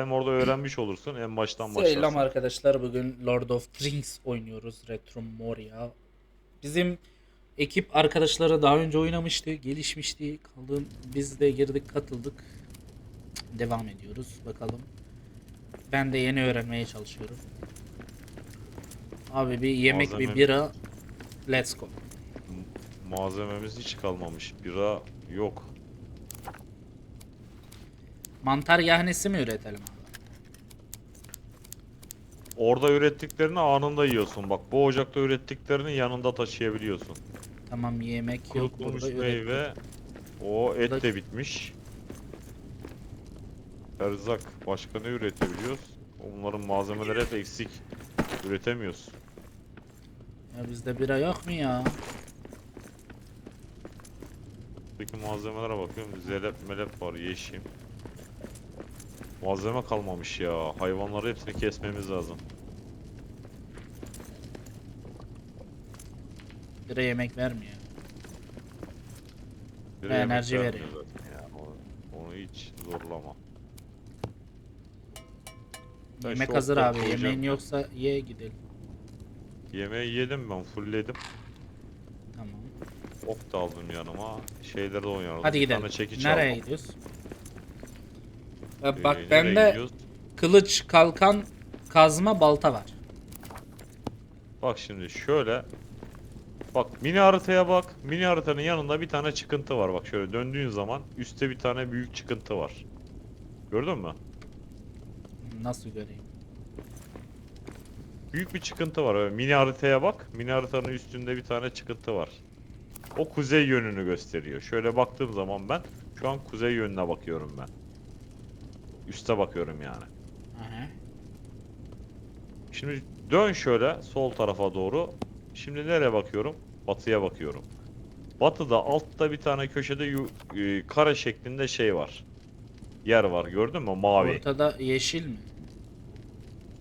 Hem orada öğrenmiş olursun en baştan başlarsın. Selam arkadaşlar. Bugün Lord of the Rings oynuyoruz. Retro Moria. Bizim ekip arkadaşları daha önce oynamıştı. Gelişmişti. Kalın biz de girdik katıldık. Devam ediyoruz. Bakalım. Ben de yeni öğrenmeye çalışıyorum. Abi bir yemek bir Malzeme- bira. Let's go. Malzememiz hiç kalmamış. Bira yok. Mantar yahnesi mi üretelim? Orada ürettiklerini anında yiyorsun. Bak bu ocakta ürettiklerini yanında taşıyabiliyorsun. Tamam yemek yok Kurutulmuş burada. üret- meyve. O et Burada- de bitmiş. Erzak. Başka ne üretebiliyoruz? Bunların malzemeleri hep eksik. Üretemiyoruz. Ya bizde bira yok mu ya? Peki malzemelere bakıyorum. Zelep melep var. Yeşim. Malzeme kalmamış ya. Hayvanları hepsini kesmemiz lazım. Bira yemek vermiyor. Bir Ve yemek enerji vermiyor veriyor. zaten. Onu, onu hiç zorlama. Ben Yemek şu hazır abi. koyacağım Yemeğin ben. yoksa ye gidelim. Yemeği yedim ben. Fullledim. Tamam. Ok da aldım yanıma. Şeyleri de oynardım. Hadi Bir gidelim. tane çekiç Nereye aldım. gidiyoruz? Ya Ee, bak nereye bende gidiyoruz? kılıç, kalkan, kazma, balta var. Bak şimdi şöyle. Bak mini haritaya bak. Mini haritanın yanında bir tane çıkıntı var. Bak şöyle döndüğün zaman üstte bir tane büyük çıkıntı var. Gördün mü? Nasıl göreyim? Büyük bir çıkıntı var. Öyle mini haritaya bak. Mini haritanın üstünde bir tane çıkıntı var. O kuzey yönünü gösteriyor. Şöyle baktığım zaman ben şu an kuzey yönüne bakıyorum ben. Üste bakıyorum yani. Aha. Şimdi dön şöyle sol tarafa doğru. Şimdi nereye bakıyorum? Batıya bakıyorum. Batıda altta bir tane köşede yu- e, kare şeklinde şey var. Yer var gördün mü? Mavi. Ortada yeşil mi?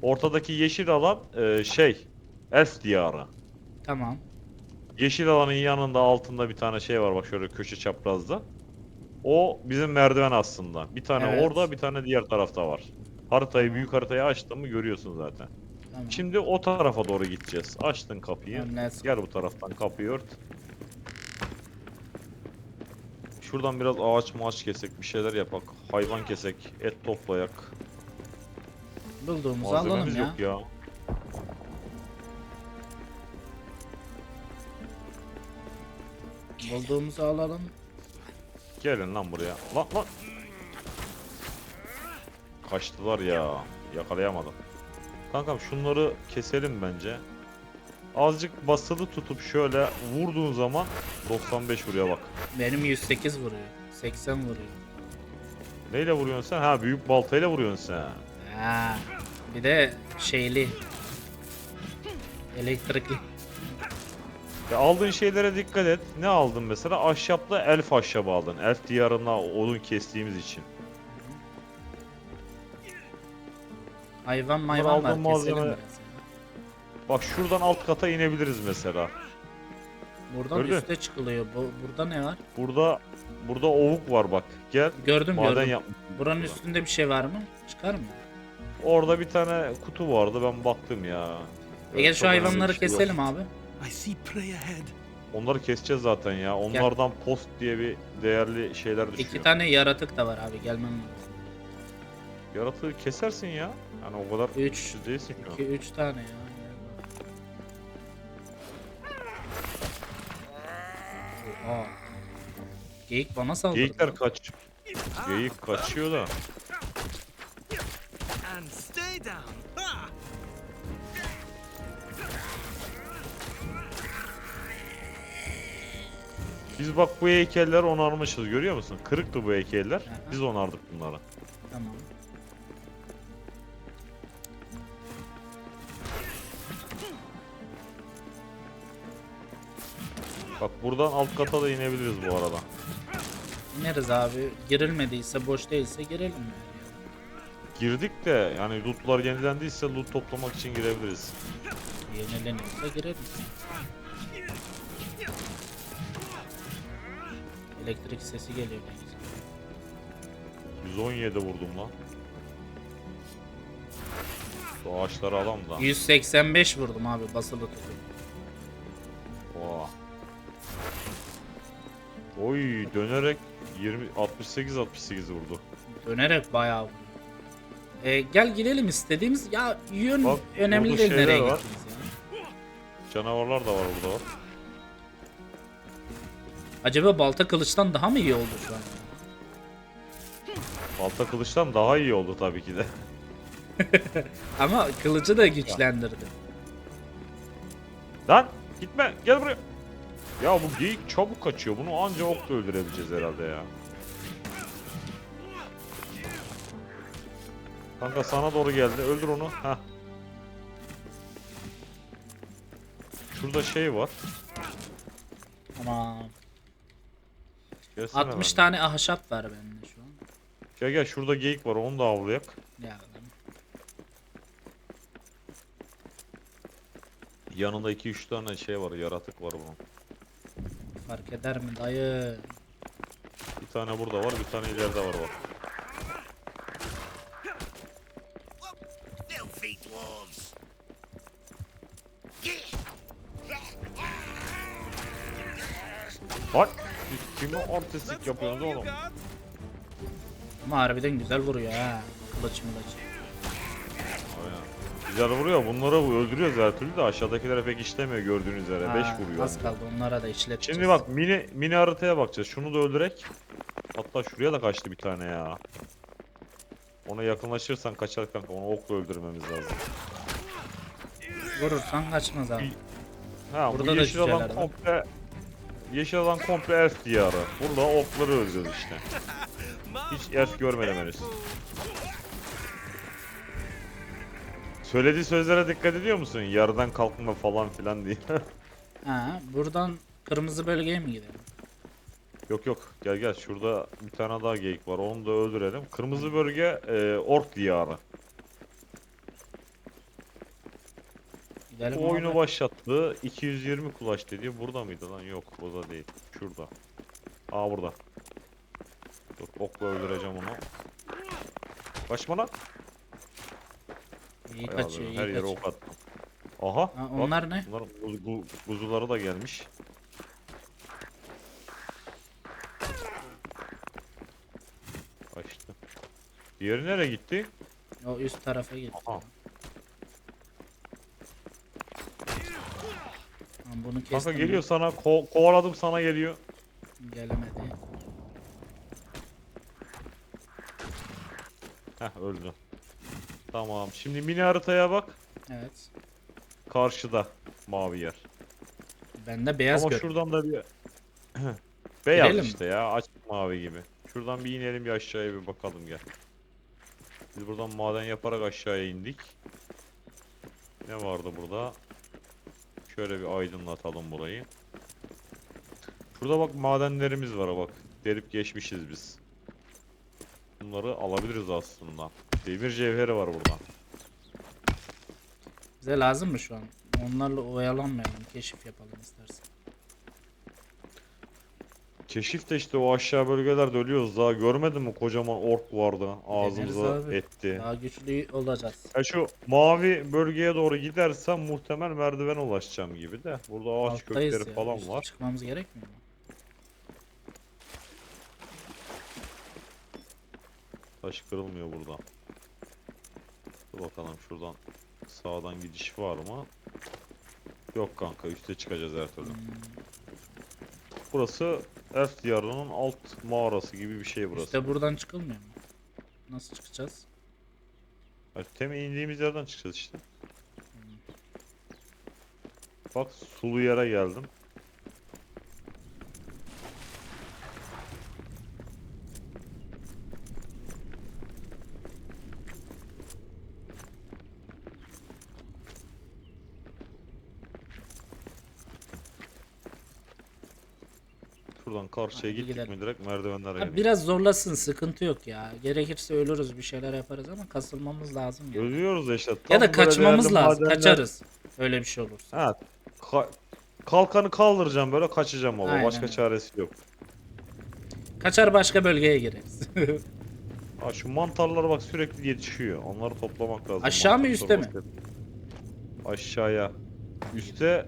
Ortadaki yeşil alan e, şey Elf diyarı. Tamam. Yeşil alanın yanında altında bir tane şey var bak şöyle köşe çaprazda. O bizim merdiven aslında. Bir tane Evet. orada bir tane diğer tarafta var. Haritayı büyük haritayı açtın mı görüyorsun zaten. Tamam. Şimdi o tarafa doğru gideceğiz. Açtın kapıyı. Tamam, let's go. Gel bu taraftan kapıyı ört. Şuradan biraz ağaç maaç kesek, bir şeyler yapak. Hayvan kesek, et toplayak. Bulduğumuzu alalım Malzememiz ya. yok ya. Bulduğumuzu alalım. Gelin lan buraya. Lan lan. Kaçtılar ya. Yakalayamadım. Kankam şunları keselim bence. Azıcık basılı tutup şöyle vurduğun zaman 95 vuruyor bak. Benim 108 vuruyor. 80 vuruyor. Neyle vuruyorsun sen? Ha büyük baltayla vuruyorsun sen. Ha. Bir de şeyli. Elektrikli. Ya aldığın şeylere dikkat et. Ne aldın mesela? Ahşapla elf ahşabı aldın. Elf diyarına odun kestiğimiz için. Hayvan mayvan var. Keselim malzeme- biraz. Bak şuradan alt kata inebiliriz mesela. Buradan Öyle. üste çıkılıyor. Bu, burada ne var? Burada burada ovuk var bak. Gel. Gördüm Maden gördüm. yapmış. Buranın burada. üstünde bir şey var mı? Çıkar mı? Orada bir tane kutu vardı ben baktım ya. E gel şu hayvanları şey keselim abi. I see prey ahead. Onları keseceğiz zaten ya. Onlardan post diye bir değerli şeyler düşüyor. İki tane yaratık da var abi gelmem lazım. Yaratığı kesersin ya. Yani o kadar Üç. güçsüz değilsin an. İki üç tane ya. Oha. Geyik bana saldırdı. Geyikler kaç. Geyik kaçıyor da. Biz bak bu heykeller onarmışız görüyor musun? Kırıktı bu heykeller. Aha. Biz onardık bunları. Tamam. Bak buradan alt kata da inebiliriz bu arada. İneriz abi. Girilmediyse boş değilse girelim yani. Girdik de yani lootlar yenilendiyse loot toplamak için girebiliriz. Yenileniyorsa girelim. Elektrik sesi geliyor. belki. 117 vurdum lan. Şu ağaçları alalım da. 185 vurdum abi basılı tutup. Oha. Oy dönerek 20 68 68 vurdu. Dönerek bayağı vuruyor. Ee, gel gidelim istediğimiz ya yön Bak, önemli değil nereye var. gittiğimiz ya. Canavarlar da var burada var. Acaba balta kılıçtan daha mı iyi oldu şu an? Balta kılıçtan daha iyi oldu tabii ki de. Ama kılıcı da güçlendirdi. Lan gitme gel buraya. Ya bu geyik çabuk kaçıyor. Bunu anca okla öldürebileceğiz herhalde ya. Kanka sana doğru geldi. Öldür onu. Heh. Şurada şey var. Ama Gelsene 60 benden. tane ahşap var bende şu an. Gel gel şurada geyik var. Onu da avlayak. Ya Yanında 2-3 tane şey var. Yaratık var bunun. fark eder mi dayı? Bir tane burada var. Bir tane ileride var bak. Artistlik yapıyorsunuz oğlum? Ama harbiden güzel vuruyor ha. Kılıç. Aynen. Güzel vuruyor. Bunları bu- öldürüyoruz her türlü de aşağıdakilere pek işlemiyor gördüğünüz üzere. 5 Ha, vuruyor. Az kaldı onlara da işleteceğiz. Şimdi bak mini mini haritaya bakacağız. Şunu da öldürek. Hatta şuraya da kaçtı bir tane ya. Ona yakınlaşırsan kaçar kanka. Onu okla öldürmemiz lazım. Vurursan kaçmaz abi. Ha Burada bu da yeşil alan komple Yeşil alan komple elf diyarı. Burada okları öldürüyoruz işte. Hiç elf görmedim henüz. Söylediği sözlere dikkat ediyor musun? Yarıdan kalkma falan filan diye. Ha, buradan kırmızı bölgeye mi gidelim? yok yok gel gel şurada bir tane daha geyik var onu da öldürelim. Kırmızı bölge e, ork diyarı. Gidelim Bu oyunu abi. başlattı. 220 kulaç dediği burada mıydı lan? Yok burada değil. Şurada. Aa burada. Dur okla öldüreceğim onu. Kaçma lan. İyi kaçıyor, iyi Her yere kaçıyor. ok attım. Aha. Ha, bak, onlar ne? Bunların bu- bu- kuzuları da gelmiş. Kaçtı. Diğeri nereye gitti? O üst tarafa gitti. Aha. Tamam, bunu kestim. Kanka geliyor sana. Ko- kovaladım sana geliyor. Gelemedi. Heh öldü. Tamam. Şimdi mini haritaya bak. Evet. Karşıda mavi yer. Bende beyaz Ama şuradan da bir beyaz Girelim mi? işte ya açık mavi gibi. Şuradan bir inelim bir aşağıya bir bakalım gel. Biz buradan maden yaparak aşağıya indik. Ne vardı burada? Şöyle bir aydınlatalım burayı. Şurada bak madenlerimiz var bak. Delip geçmişiz biz. Bunları alabiliriz aslında. Demir cevheri var burada. Bize lazım mı şu an? Onlarla oyalanmayalım. Keşif yapalım istersen. Keşif de işte o aşağı bölgelerde ölüyoruz daha görmedin mi kocaman ork vardı ağzımıza etti. Daha güçlü olacağız. Ya şu mavi bölgeye doğru gidersem muhtemel merdiven ulaşacağım gibi de. Burada ağaç Alttayız kökleri ya. falan üste var. Çıkmamız gerekmiyor mu? Taş kırılmıyor burada. Dur bakalım şuradan sağdan gidiş var mı? Yok kanka üste çıkacağız her türlü. Hmm, Burası Elf diyarının alt mağarası gibi bir şey burası. İşte buradan çıkılmıyor mu? Nasıl çıkacağız? Yani Tem indiğimiz yerden çıkacağız işte. Bak sulu yere geldim. Karşıya Hadi gittik gidelim. mi direkt merdivenlere Ha, biraz zorlasın sıkıntı yok ya. Gerekirse ölürüz bir şeyler yaparız ama kasılmamız lazım ya. Ölüyoruz da işte. Ya tam da böyle kaçmamız değerli lazım. madenler- Kaçarız. Öyle bir şey olursa. Ha. ka- kalkanı kaldıracağım böyle kaçacağım baba. Aynen Başka çaresi yok. Kaçar başka bölgeye gireriz. Ha şu mantarlar bak sürekli yetişiyor. Onları toplamak lazım. Aşağı mı, Mantar üste mi? torbası. Aşağıya. Üste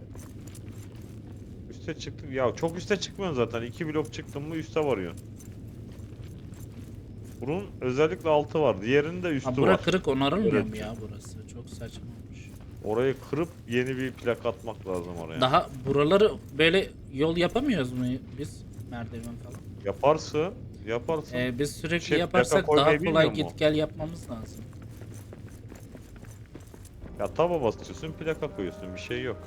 Üste çıktık. Ya çok üste çıkmıyorsun zaten. İki blok çıktın mı üste varıyor. Bunun özellikle altı var. Diğerinin de üstü Ha, bura var. kırık onarılmıyor Evet. mu ya burası? Çok saçma olmuş. Orayı kırıp yeni bir plak atmak lazım oraya. Daha buraları böyle yol yapamıyoruz mu biz? Merdiven falan. Yaparsın. Yaparsın. Ee, biz sürekli Şey, yaparsak daha kolay bilmiyor mu? git gel yapmamız lazım. Ya taba basıyorsun plaka koyuyorsun bir şey yok.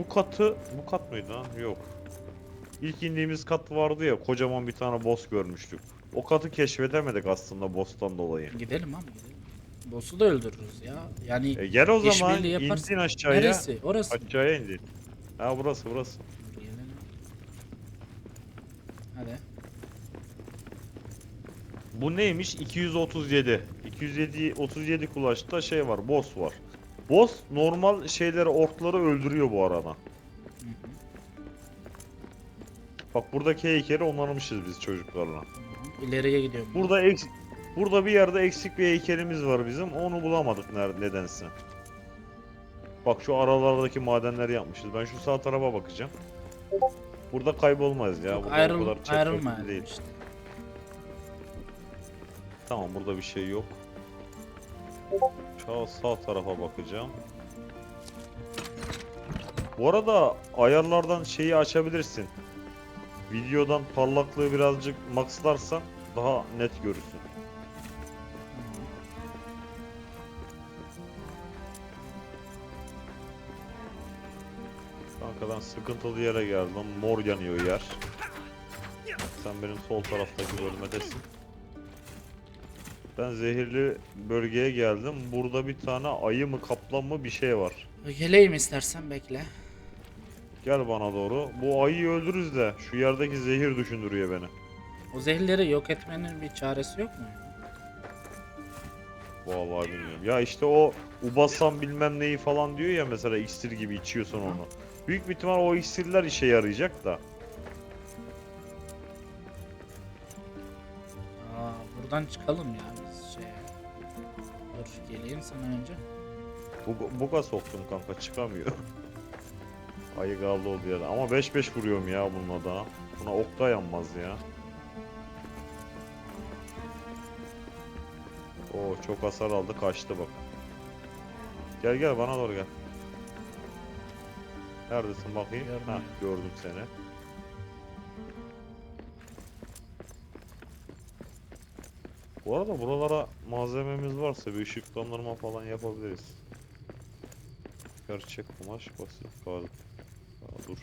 Bu katı bu kat mıydı lan? Yok. İlk indiğimiz kat vardı ya kocaman bir tane boss görmüştük. O katı keşfedemedik aslında boss'tan dolayı. Gidelim abi gidelim. Boss'u da öldürürüz ya. Yani E gel o zaman indin aşağıya. neresi? Orası. Aşağıya indin. Ha burası burası. Hadi. Bu neymiş? 237. 207 37 kulaçta şey var, boss var. Boss normal şeyleri, orkları öldürüyor bu arada. Bak buradaki heykeli onarmışız biz çocuklarla. İleriye gidiyorum. ben. Burada eks burada bir yerde eksik bir heykelimiz var bizim. Onu bulamadık nerede nedense. Bak şu aralardaki madenleri yapmışız. Ben şu sağ tarafa bakacağım. Burada kaybolmaz ya. Burada ayrıl, kadar ayrılma değil. işte. Tamam burada bir şey yok. Sağ, sağ tarafa bakacağım. Bu arada ayarlardan şeyi açabilirsin. Videodan parlaklığı birazcık maxlarsan daha net görürsün. Kankadan sıkıntılı yere geldim. Mor yanıyor yer. Sen benim sol taraftaki bölmedesin. Ben zehirli bölgeye geldim. Burada bir tane ayı mı kaplan mı bir şey var. Geleyim istersen bekle. Gel bana doğru. Bu ayıyı öldürürüz de şu yerdeki zehir düşündürüyor beni. O zehirleri yok etmenin bir çaresi yok mu? Vallahi bilmiyorum. Ya işte o Ubasan bilmem neyi falan diyor ya mesela iksir gibi içiyorsun onu. Büyük bir ihtimal o iksirler işe yarayacak da. Aa, buradan çıkalım ya. Dur geleyim sana önce. Bu buga soktum kanka çıkamıyor. Ayı kaldı oldu yerde. Ama 5-5 vuruyorum ya bununla da. Buna ok da yanmaz ya. Oo çok hasar aldı kaçtı bak. Gel gel bana doğru gel. Neredesin bakayım? Gördüm. Ha gördüm seni. Bu arada buralara malzememiz varsa bir ışıklandırma falan yapabiliriz. Gerçek kumaş basit kağıt. Aa, dur.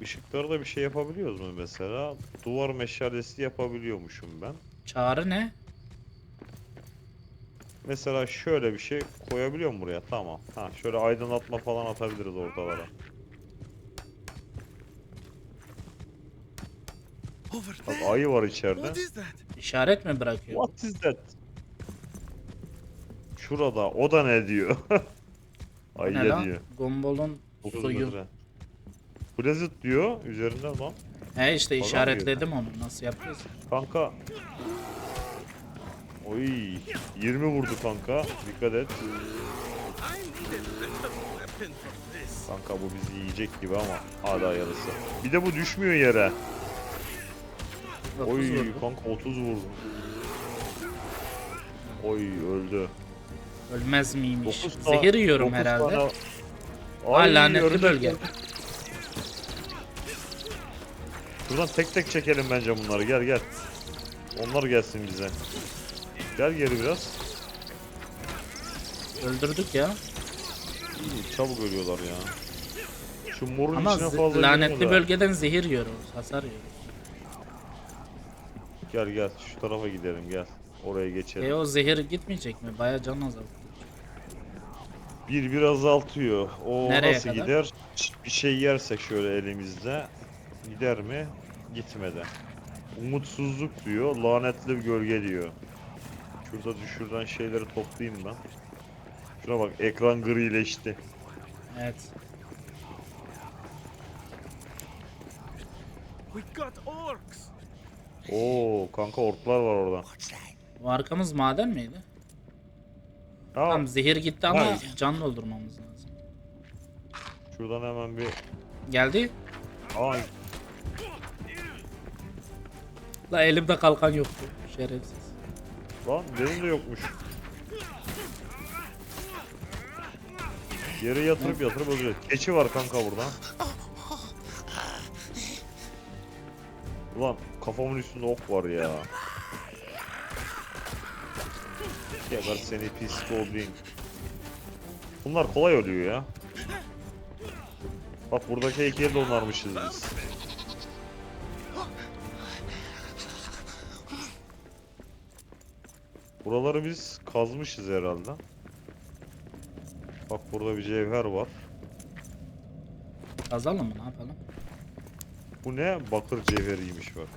Işıkları da bir şey yapabiliyoruz mu mesela? Duvar meşalesi yapabiliyormuşum ben. Çağrı ne? Mesela şöyle bir şey koyabiliyor mu buraya? Tamam. Ha şöyle aydınlatma falan atabiliriz ortalara. Over Bak there. ayı var içeride. İşaret mi bırakıyor? What is that? Şurada. O da ne diyor? Bu ne lan? diyor. Gombol'un 9 suyu. metre. Diyor üzerinde lan. He işte Falan işaretledim onu. Nasıl yapacağız? Kanka. Oy 20 vurdu kanka. Dikkat et. I need a better weapon for this. Kanka bu bizi yiyecek gibi ama hala yarısı. Bir de bu düşmüyor yere. 30 Oy vurdu. kanka 30 vurdu. Oy öldü. Ölmez miymiş? 9 Zehir yiyorum herhalde. Aa lanetli bölge. Şuradan tek tek çekelim bence bunları. Gel gel. Onlar gelsin bize. Gel geri biraz. Öldürdük ya. İyi, çabuk ölüyorlar ya. Şu morun Ama içine ze- fazla lanetli bölgeden zehir yiyoruz. Hasar yiyoruz. Gel gel şu tarafa gidelim gel. Oraya geçelim. E o zehir gitmeyecek mi? Baya can azalttı. Bir bir azaltıyor. O Nereye nasıl kadar? gider? Bir şey yersek şöyle elimizde gider mi? Gitmedi. Umutsuzluk diyor. Lanetli bir gölge diyor. Şurada düşürden şeyleri toplayayım ben. Şuna bak ekran grileşti. Evet. We got orcs. Oo kanka orklar var orada. Arkamız maden miydi? Aa, Tamam zehir gitti ama Hayır. can doldurmamız lazım. şuradan hemen bir... Geldi. Aa, La elimde kalkan yoktu. Şerefsiz. lan benim de yokmuş. Yere yatırıp yatırıp öldürüyor. Keçi var kanka burada. Ulan kafamın üstünde ok var ya. Geber seni pis goblin. Bunlar kolay ölüyor ya. Bak buradaki heykeli de onarmışız biz. Buraları biz kazmışız herhalde. Bak burada bir cevher var. Kazalım mı ne yapalım? Bu ne? Bakır cevheriymiş bak.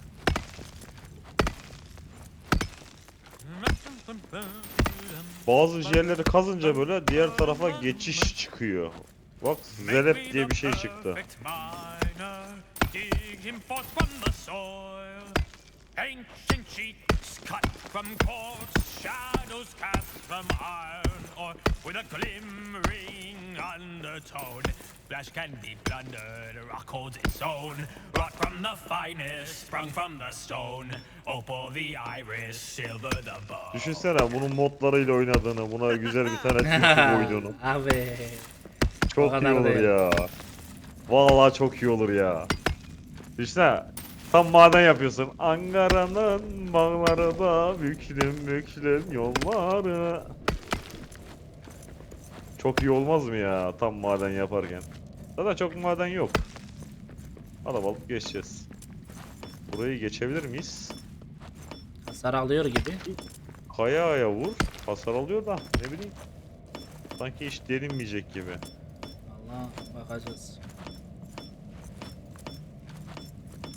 Bazı yerleri kazınca böyle diğer tarafa geçiş çıkıyor. Bak zelep diye bir şey çıktı. Cut from quartz, shadows cast from iron ore, with a glimmering undertone. Flesh can be plundered, rock holds its own. Wrought from the finest, sprung from the stone. Opal the iris, silver the bow. Düşünsene bunun modlarıyla oynadığını, buna güzel bir tane türkü koyduğunu. Abi. Çok iyi kadar olur değil. ya. Vallahi çok iyi olur ya. Düşünsene tam maden yapıyorsun. Ankara'nın bağları da büklüm büklüm yolları. Çok iyi olmaz mı ya tam maden yaparken? Zaten çok maden yok. Alabalık geçeceğiz. Burayı geçebilir miyiz? Hasar alıyor gibi. Kayaya vur. Hasar alıyor da ne bileyim. Sanki hiç delinmeyecek gibi. Allah bakacağız.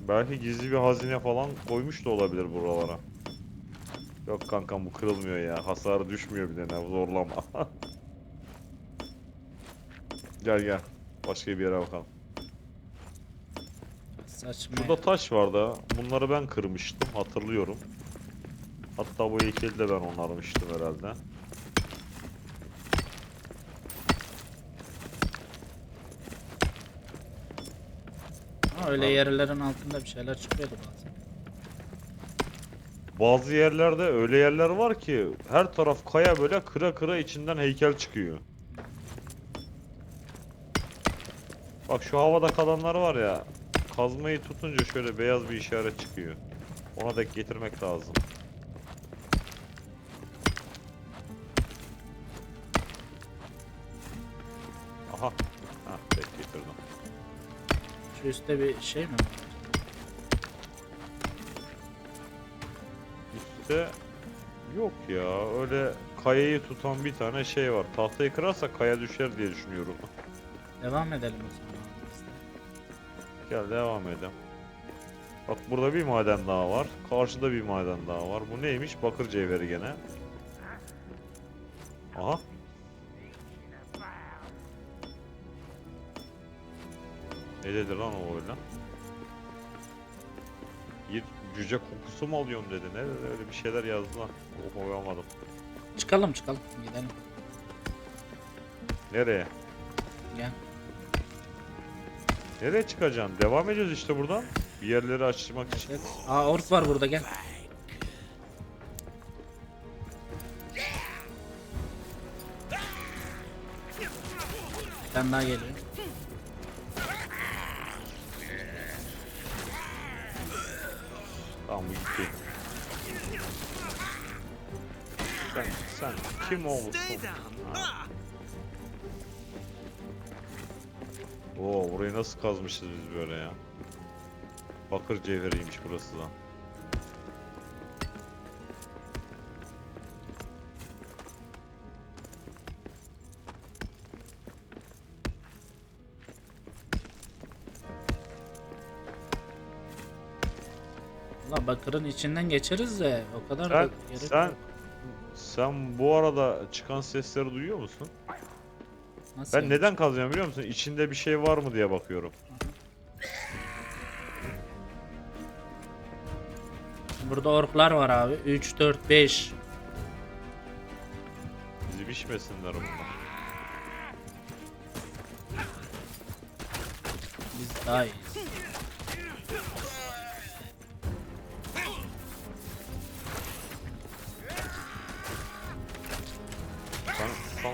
Belki gizli bir hazine falan koymuş da olabilir buralara. Yok kankam bu kırılmıyor ya. Hasarı düşmüyor bir de ne zorlama. gel gel. Başka bir yere bakalım. Saçma. Burada taş vardı. Bunları ben kırmıştım hatırlıyorum. Hatta bu heykeli de ben onarmıştım herhalde. Öyle yerlerin altında bir şeyler çıkıyordu bazen. Bazı yerlerde öyle yerler var ki her taraf kaya böyle kıra kıra içinden heykel çıkıyor. Bak şu havada kalanlar var ya kazmayı tutunca şöyle beyaz bir işaret çıkıyor. Ona dek getirmek lazım. Üstte bir şey mi? Üstte yok ya öyle kayayı tutan bir tane şey var. Tahtayı kırarsa kaya düşer diye düşünüyorum. Devam edelim o zaman. Gel devam edelim. Bak burada bir maden daha var. Karşıda bir maden daha var. Bu neymiş? Bakır cevheri gene. Aha. Ne dedi lan o öyle? Bir cüce kokusu mu alıyorum dedi. Ne dedi? Öyle bir şeyler yazdı lan. Okuyamadım. Çıkalım çıkalım. Gidelim. Nereye? Gel. Nereye çıkacaksın? Devam ediyoruz işte buradan. Bir yerleri açmak için. Evet. Aa ork var burada gel. Tane daha geliyor. Gitti. Sen, sen kim down. Ah! Oo burayı nasıl kazmışız biz böyle ya? Bakır cevheriymiş burası da. Valla bakırın içinden geçeriz de o kadar da Sen, gerek sen, yok. sen bu arada çıkan sesleri duyuyor musun? Nasıl Ben yani? neden kazıyorum biliyor musun? İçinde bir şey var mı diye bakıyorum. Burada orklar var abi. 3, 4, 5. Bizi biçmesinler bunlar. Biz daha iyiyiz.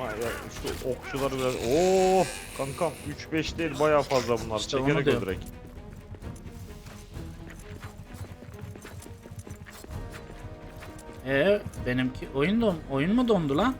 Sana ya şu okçuları biraz... Oo kankam 3-5 değil bayağı fazla bunlar. İşte Çekerek öldürek. Ee benimki oyun don oyun mu dondu lan?